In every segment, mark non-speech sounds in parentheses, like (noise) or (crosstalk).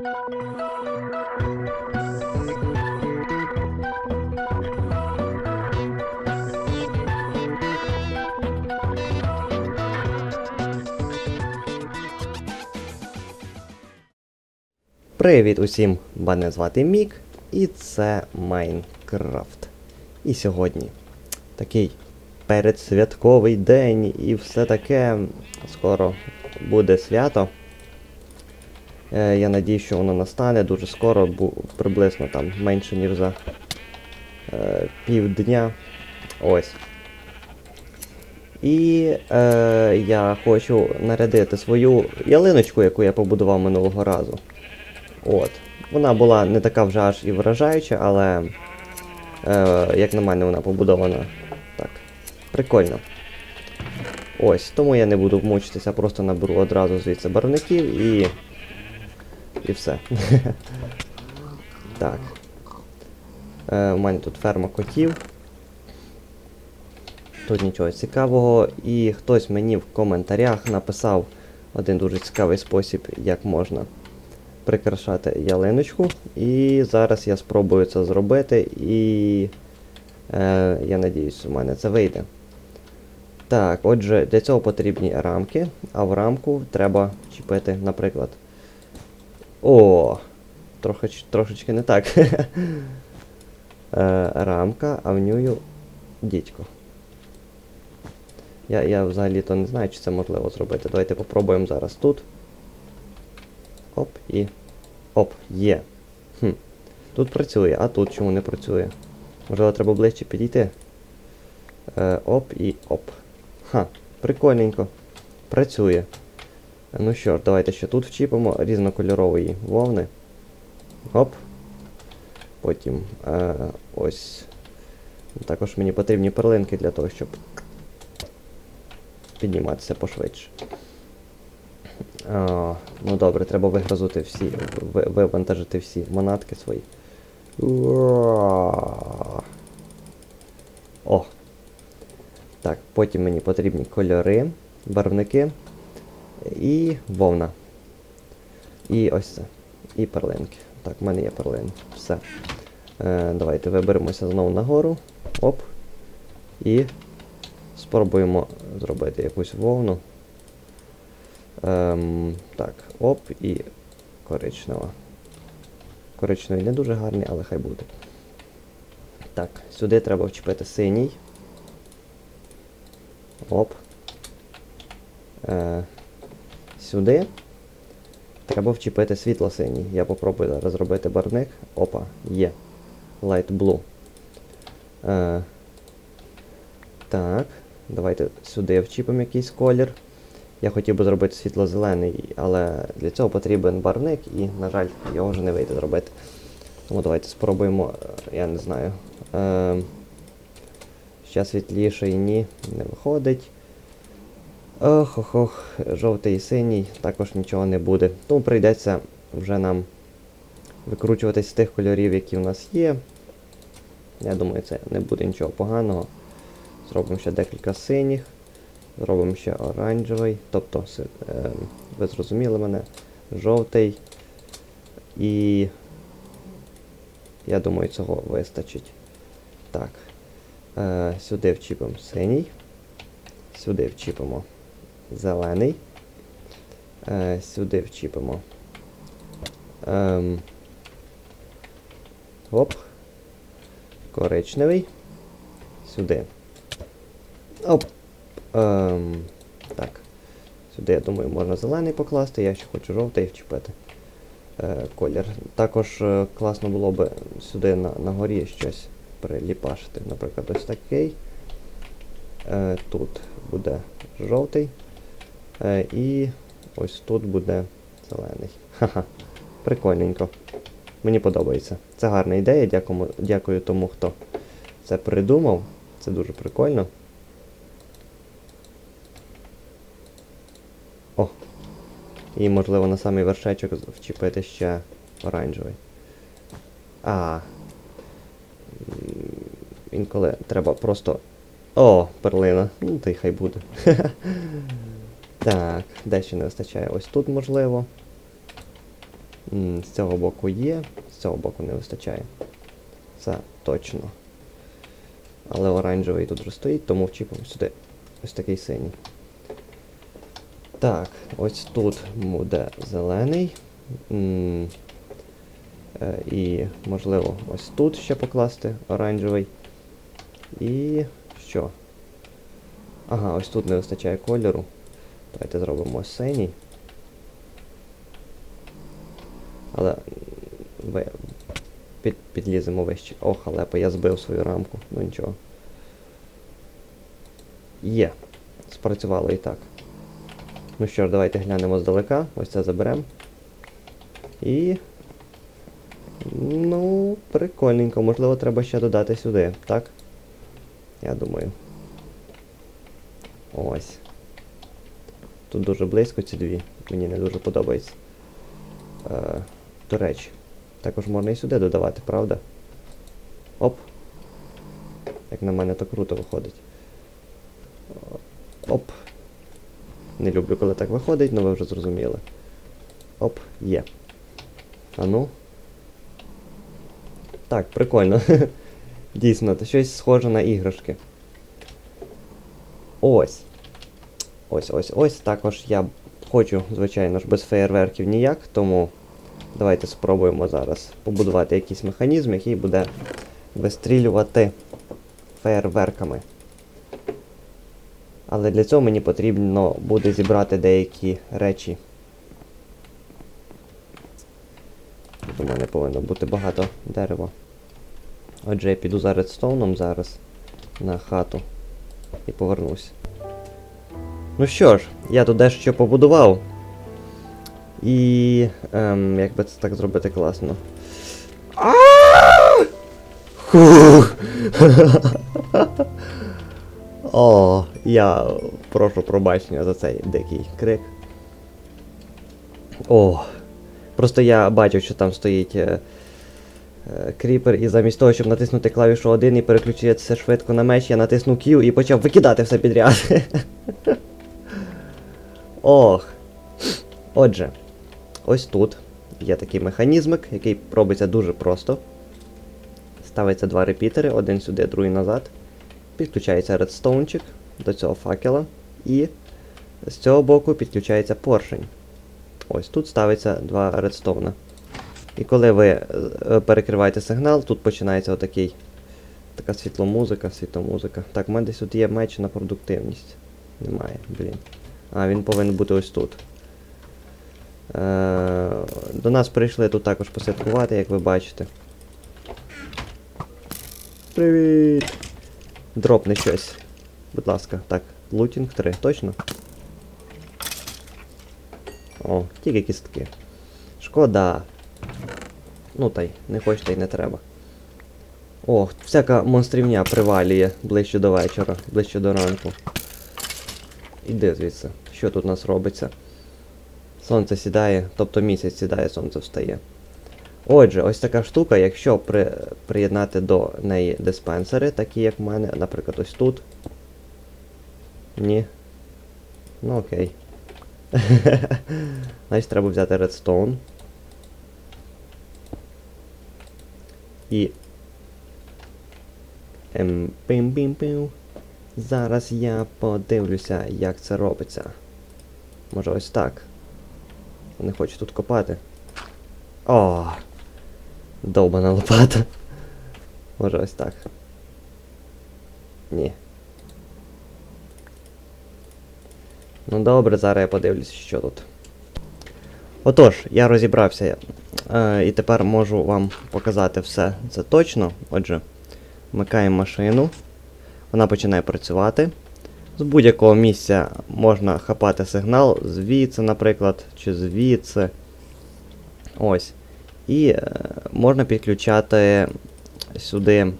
Привіт усім! Мене звати Мік, і це Майнкрафт. І сьогодні такий передсвятковий день і все таке. Скоро буде свято. Е, я надію, що воно настане дуже скоро, приблизно там менше, ніж за е, півдня. Ось. І е, я хочу нарядити свою ялиночку, яку я побудував минулого разу. От. Вона була не така вже аж і вражаюча, але, е, як на мене, вона побудована так. Прикольно. Ось, тому я не буду мучитися, просто наберу одразу звідси барвників і. І все. (laughs) так. Е, у мене тут ферма котів. Тут нічого цікавого. І хтось мені в коментарях написав один дуже цікавий спосіб, як можна прикрашати ялиночку. І зараз я спробую це зробити і е, я надіюсь, у мене це вийде. Так, отже, для цього потрібні рамки, а в рамку треба чіпити, наприклад. О! Трохи, трошечки не так. (laughs) е, рамка, а в нього дідько. Я, я взагалі-то не знаю, чи це можливо зробити. Давайте попробуємо зараз тут. Оп і. Оп, є. Хм. Тут працює, а тут чому не працює? Можливо, треба ближче підійти. Е, оп і оп. Ха, прикольненько. Працює. Ну що ж, давайте ще тут вчіпимо різнокольорової вовни. Оп. Потім е, ось. Також мені потрібні перлинки для того, щоб підніматися пошвидше. А, ну добре, треба вигразути всі, вивантажити всі манатки свої. О. Так, потім мені потрібні кольори, барвники і вовна. І ось це. І перлинки. Так, в мене є перлинки. Все. Е, давайте виберемося знову нагору. Оп. І спробуємо зробити якусь вовну. Ем, так, оп і коричнева. Коричневий не дуже гарний, але хай буде. Так, сюди треба вчепити синій. Оп. Е, сюди. Треба вчепити світло синій. Я попробую зараз зробити барвник. Опа, є. Light blue. Е, так, давайте сюди вчіпимо якийсь колір. Я хотів би зробити світло-зелений, але для цього потрібен барвник і, на жаль, його вже не вийде зробити. Тому давайте спробуємо, е, я не знаю. Е, ще світліший ні, не виходить. Ох, ох, ох, жовтий і синій, також нічого не буде. Тому прийдеться вже нам викручуватись з тих кольорів, які в нас є. Я думаю, це не буде нічого поганого. Зробимо ще декілька синіх. Зробимо ще оранжевий, тобто, е, ви зрозуміли мене, жовтий. І я думаю, цього вистачить. Так. Е, сюди вчіпимо синій. Сюди вчіпимо зелений. Е, сюди вчіпимо. Ем, оп. Коричневий. Сюди. Оп. Ем, так. Сюди, я думаю, можна зелений покласти, я ще хочу жовтий вчепити е, колір. Також е, класно було б сюди на, на горі щось приліпашити. Наприклад, ось такий. Е, тут буде жовтий. Е, і ось тут буде зелений. Ха-ха. Прикольненько. Мені подобається. Це гарна ідея. Дякую, дякую тому, хто це придумав. Це дуже прикольно. О! І можливо на самий вершечок вчепити ще оранжевий. А. Інколи треба просто. О, перлина. Ну, та й хай буде. (laughs) Так, де ще не вистачає? Ось тут можливо. З цього боку є, з цього боку не вистачає. Це точно. Але оранжевий тут вже стоїть, тому вчіпимо сюди ось такий синій. Так, ось тут буде зелений. Е, І, можливо, ось тут ще покласти оранжевий. І що? Ага, ось тут не вистачає кольору. Давайте зробимо синій. Але під, підліземо вище. О, халепа, я збив свою рамку. Ну нічого. Є. Спрацювало і так. Ну що ж, давайте глянемо здалека. Ось це заберемо. І. Ну, прикольненько. Можливо, треба ще додати сюди, так? Я думаю. Ось. Тут дуже близько ці дві. Мені не дуже подобається. Е, до речі, також можна і сюди додавати, правда? Оп. Як на мене, то круто виходить. Оп. Не люблю, коли так виходить, але ви вже зрозуміли. Оп, є. А ну. Так, прикольно. (laughs) Дійсно, це щось схоже на іграшки. Ось. Ось, ось, ось. Також я хочу, звичайно ж, без феєрверків ніяк, тому давайте спробуємо зараз побудувати якийсь механізм, який буде вистрілювати феєрверками. Але для цього мені потрібно буде зібрати деякі речі. У мене повинно бути багато дерева. Отже, я піду за редстоуном зараз на хату і повернусь. Ну що ж, я тут дещо побудував. І. Ем, як би це так зробити класно. Хух! (laughs) О, я прошу пробачення за цей дикий крик. О. Просто я бачив, що там стоїть е, е, кріпер, і замість того, щоб натиснути клавішу 1 і переключитися швидко на меч, я натиснув Q і почав викидати все підряд. (laughs) Ох. Отже, ось тут є такий механізмик, який робиться дуже просто. Ставиться два репітери, один сюди, другий назад. Підключається редстоунчик до цього факела. І з цього боку підключається поршень. Ось тут ставиться два редстоуна. І коли ви е, перекриваєте сигнал, тут починається отакий. Така світломузика, світломузика. Так, у мене десь тут є меч на продуктивність. Немає, блін. А, він повинен бути ось тут. Е, до нас прийшли тут також посвяткувати, як ви бачите. Привіт! Дропни щось. Будь ласка, так, лутінг 3, точно? О, тільки кістки. Шкода. Ну та й не хочете й не треба. О, всяка монстрівня привалює ближче до вечора, ближче до ранку. Іди звідси. Що тут у нас робиться? Сонце сідає, тобто місяць сідає, сонце встає. Отже, ось така штука, якщо при, приєднати до неї диспенсери, такі як в мене, наприклад, ось тут. Ні. Ну окей. (laughs) Значить, треба взяти редстоун. І. Ем, пим пим пим Зараз я подивлюся, як це робиться. Може ось так. Не хочу тут копати. О! Довбана лопата. Може ось так. Ні. Ну добре, зараз я подивлюсь, що тут. Отож, я розібрався. Е, і тепер можу вам показати все це точно. Отже, вмикаємо машину. Вона починає працювати. З будь-якого місця можна хапати сигнал, звідси, наприклад, чи звідси. Ось. І е, можна підключати сюди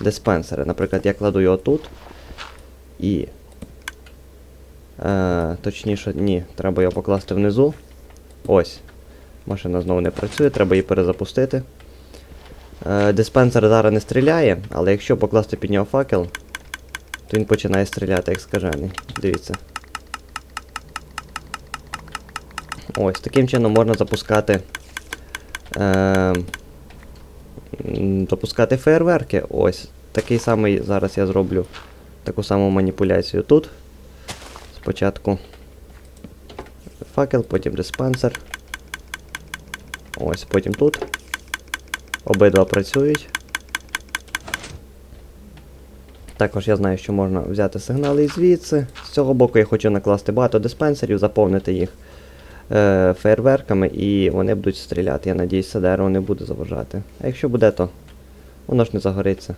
диспенсери. Наприклад, я кладу його тут. І. Е, точніше, ні, треба його покласти внизу. Ось. Машина знову не працює, треба її перезапустити. Е, диспенсер зараз не стріляє, але якщо покласти під нього факел, то він починає стріляти як скажений. Дивіться. Ось, таким чином можна запускати е, запускати фейерверки. Ось. Такий самий зараз я зроблю таку саму маніпуляцію тут. Спочатку факел, потім диспенсер. Ось, потім тут. Обидва працюють. Також я знаю, що можна взяти сигнали і звідси. З цього боку я хочу накласти багато диспенсерів, заповнити їх е, фейерверками і вони будуть стріляти. Я надіюсь, дерево не буде заважати. А якщо буде, то воно ж не загориться.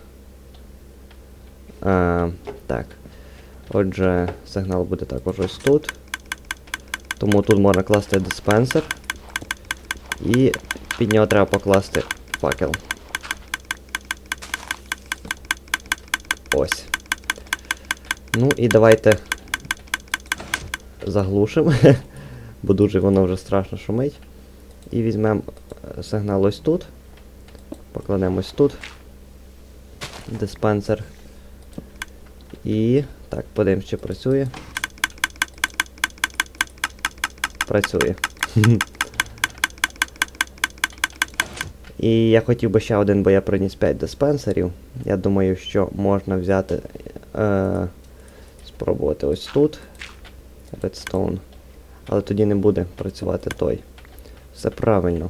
Е, так. Отже, сигнал буде також ось тут. Тому тут можна класти диспенсер. І під нього треба покласти факел. Ось. Ну і давайте заглушимо, (laughs) бо дуже воно вже страшно шумить. І візьмемо е, сигнал ось тут. Покладемо ось тут. Диспенсер. І. Так, подивимось, чи працює. Працює. (laughs) І я хотів би ще один, бо я приніс 5 диспенсерів. Я думаю, що можна взяти. Е, спробувати ось тут. Redstone. Але тоді не буде працювати той. Все правильно.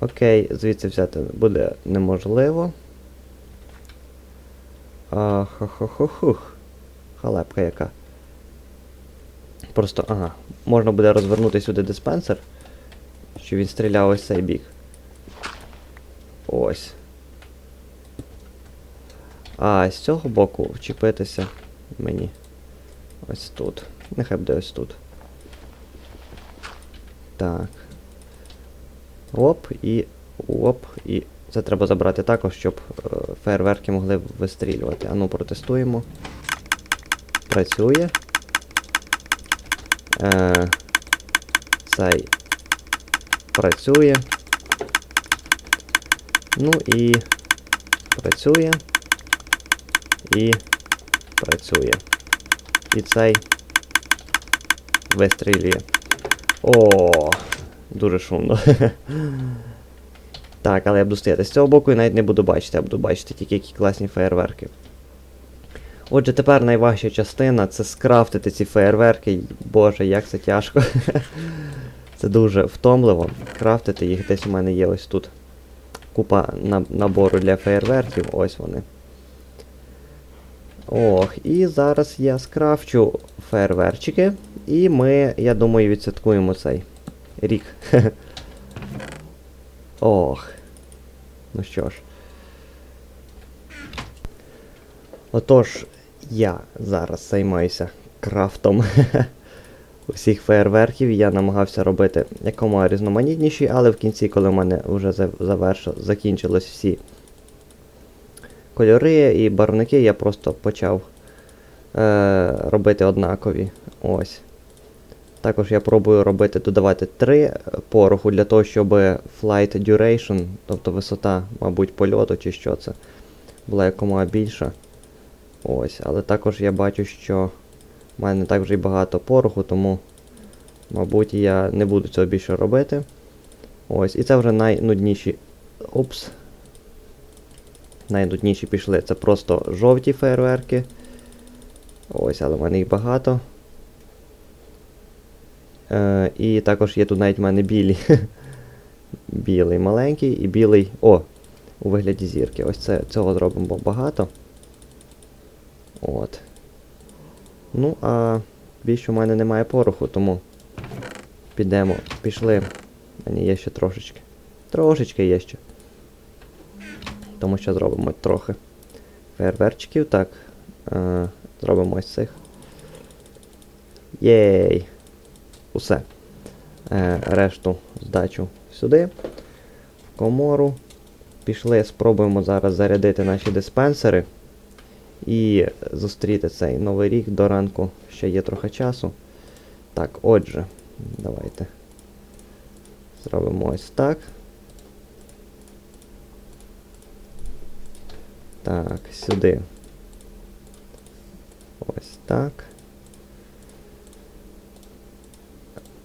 Окей, звідси взяти буде неможливо. А, хо-хо-хо-хух. Халепка яка. Просто, ага. Можна буде розвернути сюди диспенсер, щоб він стріляв ось цей бік. Ось. А з цього боку вчепитися мені ось тут. Нехай буде ось тут. Так. Оп, і. Оп, і. Це треба забрати також, щоб е, фейерверки могли вистрілювати. Ану, протестуємо. Працює. Е, цей працює. Ну і працює. І працює. І цей вистрілює. О, дуже шумно. (laughs) Так, але я буду стояти з цього боку і навіть не буду бачити, я буду бачити тільки які класні феєрверки. Отже, тепер найважча частина це скрафтити ці феєрверки. Боже, як це тяжко. (laughs) Це дуже втомливо. Крафтити їх десь у мене є ось тут. Купа набору для феєрверків, ось вони. Ох, і зараз я скрафчу фейерверчики. І ми, я думаю, відсвяткуємо цей рік. (laughs) Ох. Ну що ж. Отож, я зараз займаюся крафтом (laughs) усіх фейерверків. Я намагався робити якомога різноманітніші, але в кінці, коли в мене вже за- закінчились всі кольори і барвники, я просто почав е, робити однакові. Ось. Також я пробую робити, додавати три пороху для того, щоб flight duration, тобто висота, мабуть, польоту чи що це, була якомога більша. Ось, але також я бачу, що в мене не так вже й багато пороху, тому, мабуть, я не буду цього більше робити. Ось, і це вже найнудніші. Упс. Найнудніші пішли. Це просто жовті фейерверки. Ось, але в мене їх багато. Е, і також є тут навіть в мене білі. (laughs) білий маленький і білий. О! У вигляді зірки. Ось це, цього зробимо багато. От. Ну, а більше в мене немає пороху, тому підемо. Пішли. А ні, є ще трошечки. Трошечки є ще. Тому що зробимо трохи фейерверчиків. Так. Е, зробимо ось цих. Єй! Усе. Е, решту здачу сюди. В комору. Пішли, спробуємо зараз зарядити наші диспенсери. І зустріти цей новий рік до ранку ще є трохи часу. Так, отже, давайте. Зробимо ось так. Так, сюди. Ось так.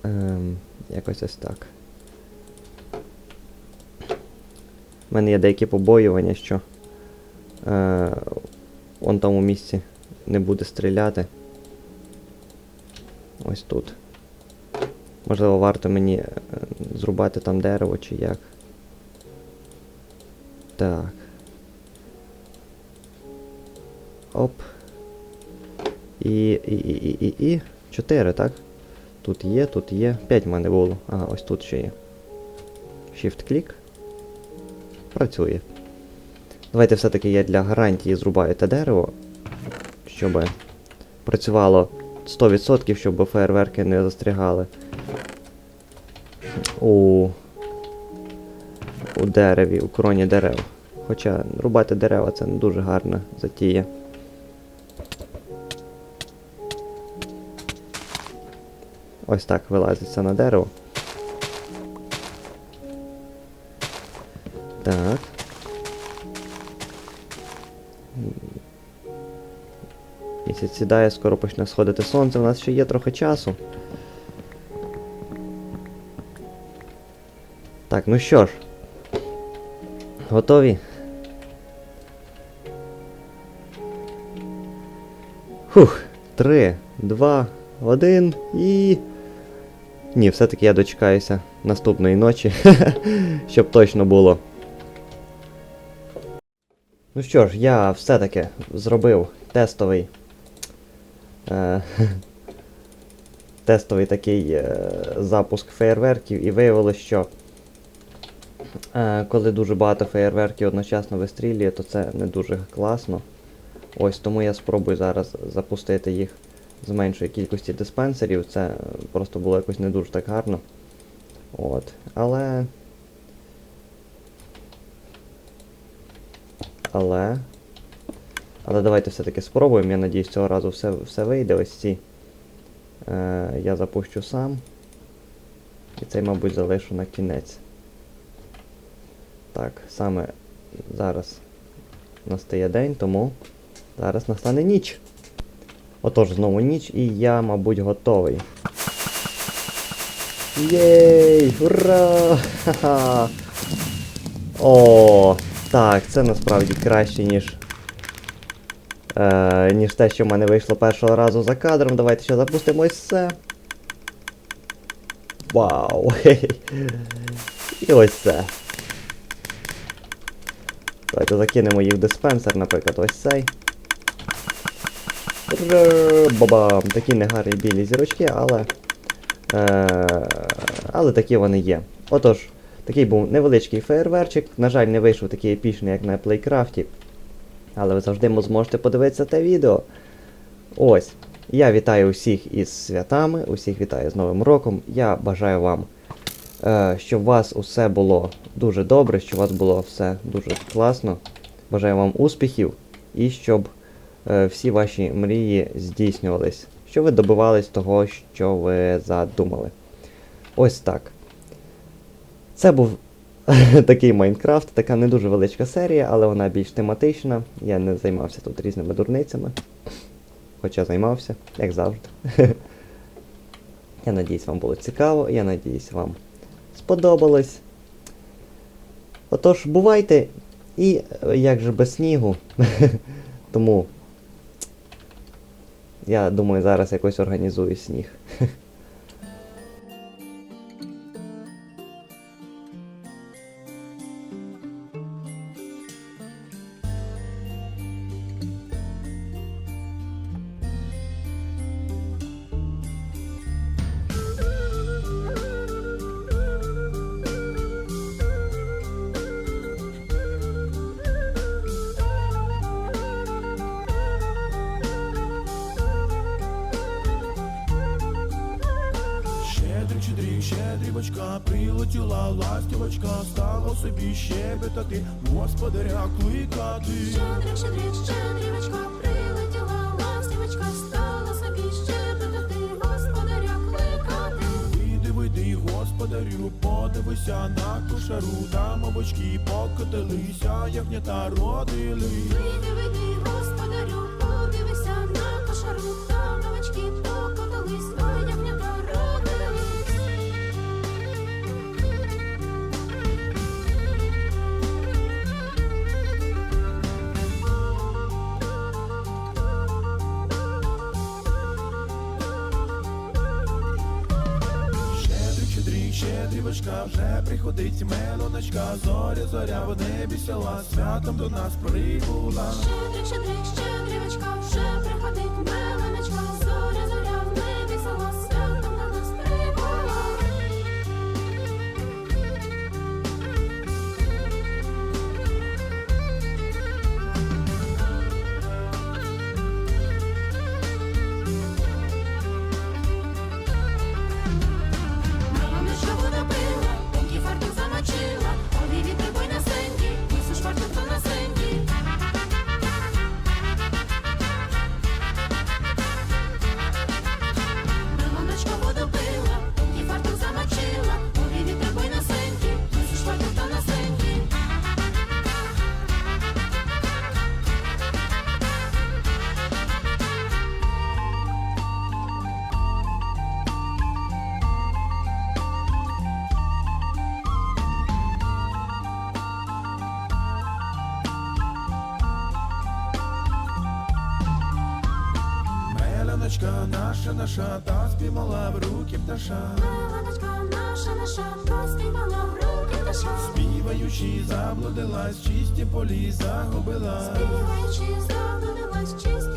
Ем, якось ось так. У мене є деякі побоювання, що е, он тому місці не буде стріляти. Ось тут. Можливо, варто мені е, зрубати там дерево чи як. Так. Оп. І. і, і, і, і, і. Чотири, так? Тут є, тут є. П'ять в мене було. Ага, ось тут ще є. Shift-клік. Працює. Давайте все-таки я для гарантії зрубаю те дерево, щоб працювало 100%, щоб фейерверки не застрягали у, у дереві, у кроні дерев. Хоча рубати дерева це не дуже гарна затія. Ось так вилазиться на дерево. Так. Сідає, скоро почне сходити сонце, у нас ще є трохи часу. Так, ну що ж. Готові? Фух, три, два, один і. Ні, все-таки я дочекаюся наступної ночі, (laughs) щоб точно було. Ну що ж, я все-таки зробив тестовий. Е, (laughs) тестовий такий е, запуск феєрверків і виявилось, що е, коли дуже багато феєрверків одночасно вистрілює, то це не дуже класно. Ось тому я спробую зараз запустити їх з меншої кількості диспенсерів. Це просто було якось не дуже так гарно. От. Але. Але. Але давайте все-таки спробуємо. Я надіюсь, цього разу все, все вийде. Ось ці. Е, я запущу сам. І цей, мабуть, залишу на кінець. Так, саме зараз настає день, тому зараз настане ніч. Отож, знову ніч, і я, мабуть, готовий. Єй! Ура! Ха-ха! О, так, це насправді краще, ніж. Е, ніж те, що в мене вийшло першого разу за кадром. Давайте ще запустимо ось це. Вау! (laughs) І ось це. Давайте закинемо їх в диспенсер, наприклад, ось цей. Бабам! Такі негарні білі зірочки, але. Е, але такі вони є. Отож, такий був невеличкий фейерверчик. На жаль, не вийшов такий епічний, як на плейкрафті. Але ви завжди зможете подивитися те відео. Ось. Я вітаю усіх із святами, усіх вітаю з Новим роком. Я бажаю вам, е, щоб у вас усе було дуже добре, щоб у вас було все дуже класно. Бажаю вам успіхів і щоб е, всі ваші мрії здійснювались, щоб ви добивались того, що ви задумали. Ось так. Це був (laughs) такий Майнкрафт, така не дуже величка серія, але вона більш тематична. Я не займався тут різними дурницями. Хоча займався, як завжди. (laughs) Я надіюсь, вам було цікаво, я надіюсь, вам сподобалось. Отож, бувайте і е, як же без снігу. (laughs) Тому я думаю, зараз якось організую сніг. Прилетіла ластівочка, стала собі щебетати, господаря кликати. Щедрик, щедрик, щедрівочка, прилетіла ластівочка, стала собі щебетати, господаря кликати. Вийди, вийди, господарю, подивися на кошару, там овочки покотилися, ягнята родили. Вийди, вийди, вже приходить мелоночка, зоря, зоря в небі села, святом до нас прибула. Щедрик, щедрик, щедрівочка, вже приходить наша, наша, та спіймала в руки пташа. Меланочка наша, наша, поспіймала в руки пташа. Співаючи, заблудилась, чисті полі загубила. Співаючи, заблудилась, чисті